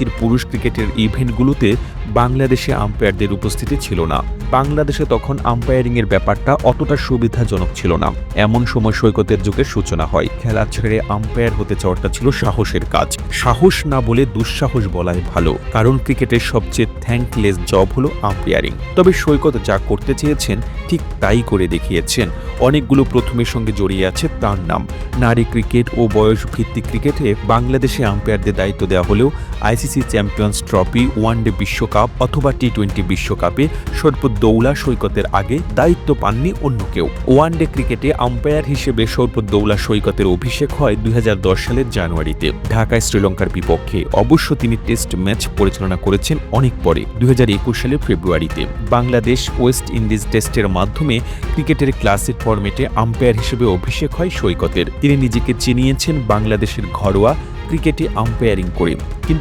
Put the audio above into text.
আইসিসির পুরুষ ক্রিকেটের ইভেন্টগুলোতে বাংলাদেশে আম্পায়ারদের উপস্থিতি ছিল না। বাংলাদেশে তখন আম্পায়ারিংয়ের ব্যাপারটা অতটা সুবিধাজনক ছিল না। এমন সময় সৈকতের যুগের সূচনা হয়। খেলা ছেড়ে আম্পায়ার হতে চাওয়াটা ছিল সাহসের কাজ। সাহস না বলে দুঃসাহস বলাই ভালো। কারণ ক্রিকেটের সবচেয়ে থ্যাঙ্কলেস জব হলো আম্পায়ারিং। তবে সৈকত যা করতে চেয়েছেন ঠিক তাই করে দেখিয়েছেন। অনেকগুলো প্রথমের সঙ্গে জড়িয়ে আছে তার নাম। নারী ক্রিকেট ও বয়স ভিত্তিক ক্রিকেটে বাংলাদেশে আম্পায়ারদের দায়িত্ব দেওয়া হলেও আইসিসি চ্যাম্পিয়ন্স ট্রফি, ওয়ানডে বিশ্বকাপ অথবা টি টোয়েন্টি বিশ্বকাপে সর্বদৌলা সৈকতের আগে দায়িত্ব পাননি অন্য কেউ। ওয়ানডে ক্রিকেটে আম্পায়ার হিসেবে সর্বদৌলা সৈকতের অভিষেক হয় দুই হাজার দশ সালের জানুয়ারিতে। ঢাকায় শ্রীলঙ্কার বিপক্ষে অবশ্য তিনি টেস্ট ম্যাচ পরিচালনা করেছেন অনেক পরে, দুই সালের ফেব্রুয়ারিতে। বাংলাদেশ ওয়েস্ট ইন্ডিজ টেস্টের মাধ্যমে ক্রিকেটের ক্লাসিক ফর্মেটে আম্পায়ার হিসেবে অভিষেক হয় সৈকতের। তিনি নিজেকে চিনিয়েছেন বাংলাদেশের ঘরোয়া ক্রিকেটে আম্পায়ারিং করে।